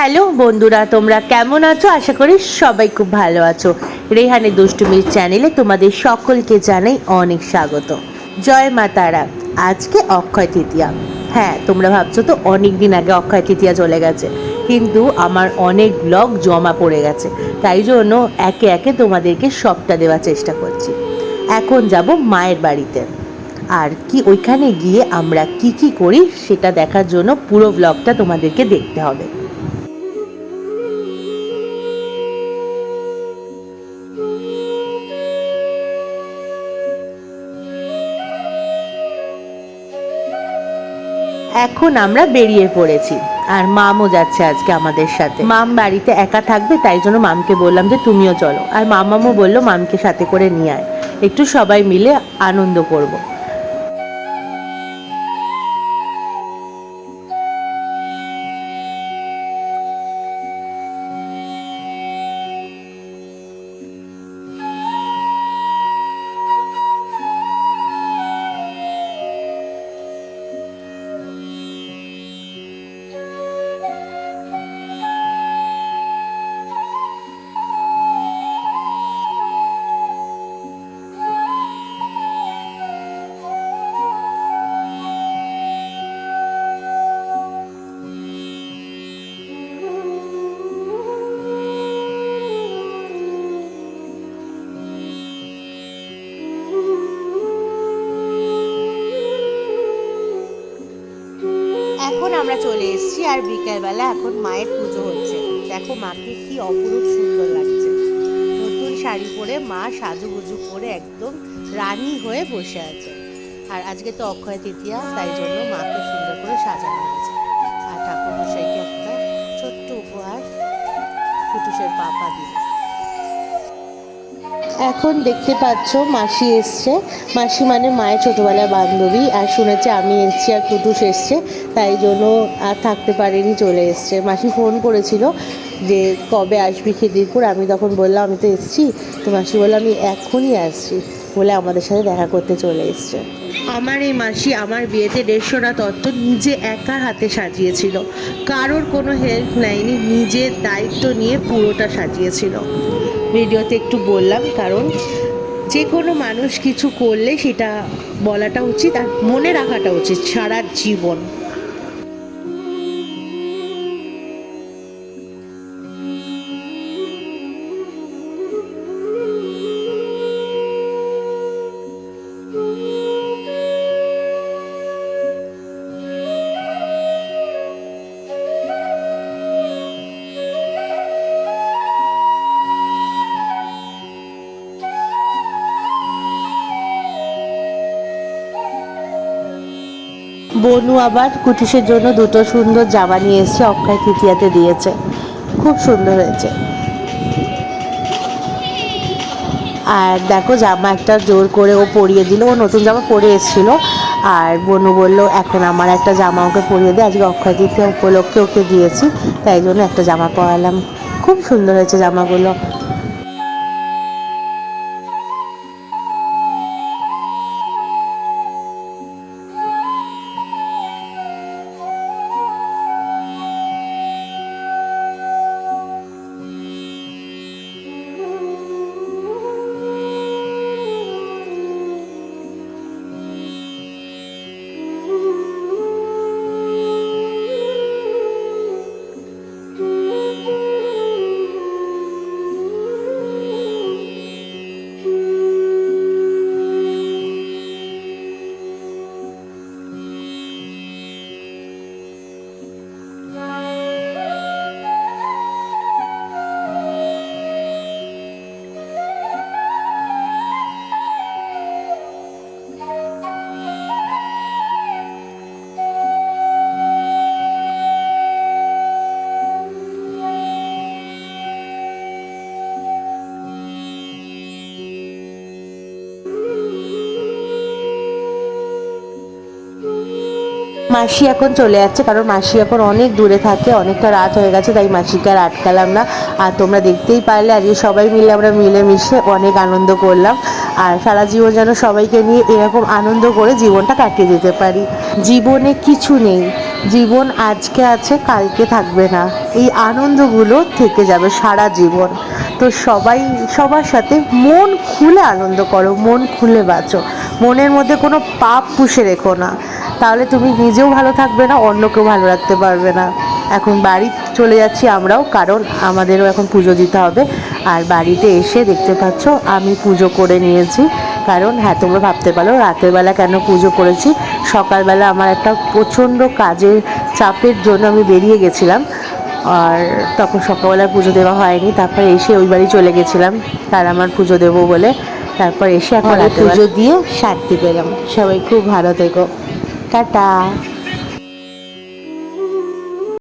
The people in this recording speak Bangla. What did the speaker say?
হ্যালো বন্ধুরা, তোমরা কেমন আছো? আশা করি সবাই খুব ভালো আছো। রেহানে দুষ্টুমির চ্যানেলে তোমাদের সকলকে জানাই অনেক স্বাগত। জয় মা তারা, আজকে অক্ষয় তৃতীয়া। হ্যাঁ তোমরা ভাবছ তো অনেক দিন আগে অক্ষয় তৃতীয়া চলে গেছে, কিন্তু আমার অনেক ব্লগ জমা পড়ে গেছে, তাই জন্য একে একে তোমাদেরকে সবটা দেওয়ার চেষ্টা করছি। এখন যাব মায়ের বাড়িতে। আর কি ওইখানে গিয়ে আমরা কি কি করি সেটা দেখার জন্য পুরো ব্লগটা তোমাদেরকে দেখতে হবে। এখন আমরা বেরিয়ে পড়েছি। আর মামও যাচ্ছে আজকে আমাদের সাথে। মাম বাড়িতে একা থাকবে, তাই জন্য মামকে বললাম যে তুমিও চলো। আর মামামও বলল মামকে সাথে করে নিয়ে আয়। একটু সবাই মিলে আনন্দ করব। এখন আমরা চলে এসেছি আর বিকেলবেলা এখন মায়ের পুজো হচ্ছে। দেখো মাকে কি অপরূপ সুন্দর লাগছে। নতুন শাড়ি পরে মা সাজুগুজু করে একদম রানী হয়ে বসে আছে। আর আজকে তো অক্ষয় তৃতীয়া, তাই জন্য মাকে সুন্দর করে সাজানো হয়েছে। আর ঠাকুর মশাইকে একটা ছোট্ট উপহার কুটুসের পাপা দিল। এখন দেখতে পাচ্ছ মাসি এসছে। মাসি মানে মায়ের ছোটোবেলার বান্ধবী। আর শুনেছে আমি এসছি আর কুটুস এসছে, তাই জন্য আর থাকতে পারেনি, চলে এসছে। মাসি ফোন করেছিল যে, কবে আসবি খিদিরপুর আমি তখন বললাম, আমি তো এসছি। তো মাসি বলল, আমি এখনই আসছি। বলে আমাদের সাথে দেখা করতে চলে এসছে। আমার এই মাসি আমার বিয়েতে দেড়শোটা তত্ত্ব নিজে একা হাতে সাজিয়েছিল। কারোর কোনো হেল্প নেয়নি নিজের দায়িত্ব নিয়ে পুরোটা সাজিয়েছিল। ভিডিওতে একটু বললাম, কারণ যে কোনো মানুষ কিছু করলে সেটা বলাটা উচিত আর মনে রাখাটা উচিত সারা জীবন। বনু আবার কুটুসের জন্য দুটো সুন্দর জামা নিয়ে এসেছে অক্ষয় তৃতীয়াতে দিয়েছে। খুব সুন্দর হয়েছে। আর দেখো জামা একটা জোর করে ও পরিয়ে দিল। ও নতুন জামা পরে এসেছিল। আর বনু বলল, এখন আমার একটা জামা ওকে পরিয়ে দে। আজকে অক্ষয় তৃতীয়া উপলক্ষে ওকে দিয়েছি। তাই জন্য একটা জামা পরালাম। খুব সুন্দর হয়েছে জামাগুলো। মাসি এখন চলে যাচ্ছে কারণ মাসি এখন অনেক দূরে থাকে, অনেকটা রাত হয়ে গেছে, তাই মাসিকে আর আটকালাম না। আর তোমরা দেখতেই পারলে, আজকে সবাই মিলে আমরা মিলেমিশে অনেক আনন্দ করলাম। আর সারা জীবন যেন সবাইকে নিয়ে এরকম আনন্দ করে জীবনটা কাটিয়ে দিতে পারি। জীবনে কিছু নেই, জীবন আজকে আছে, কালকে থাকবে না। এই আনন্দগুলো থেকে যাবে সারা জীবন। তো সবাই, সবার সাথে মন খুলে আনন্দ করো, মন খুলে বাঁচো। মনের মধ্যে কোনো পাপ পুষে রেখো না। তাহলে তুমি নিজেও ভালো থাকবে না অন্যকেও ভালো রাখতে পারবে না। এখন বাড়ি চলে যাচ্ছি আমরাও কারণ আমাদেরও এখন পুজো দিতে হবে। আর বাড়িতে এসে দেখতে পাচ্ছ আমি পুজো করে নিয়েছি। কারণ হ্যাঁ তোমরা ভাবতে পারো রাতের বেলা কেন পুজো করেছি? সকালবেলা আমার একটা প্রচণ্ড কাজের চাপের জন্য আমি বেরিয়ে গেছিলাম। আর তখন সকালবেলা পুজো দেওয়া হয়নি তারপর এসে ওই বাড়ি চলে গেছিলাম। তার আমার পুজো দেবো বলে। তারপর এসে এখন পুজো দিয়ে শান্তি পেলাম। সবাই খুব ভালো থেকো। 嘎嘎。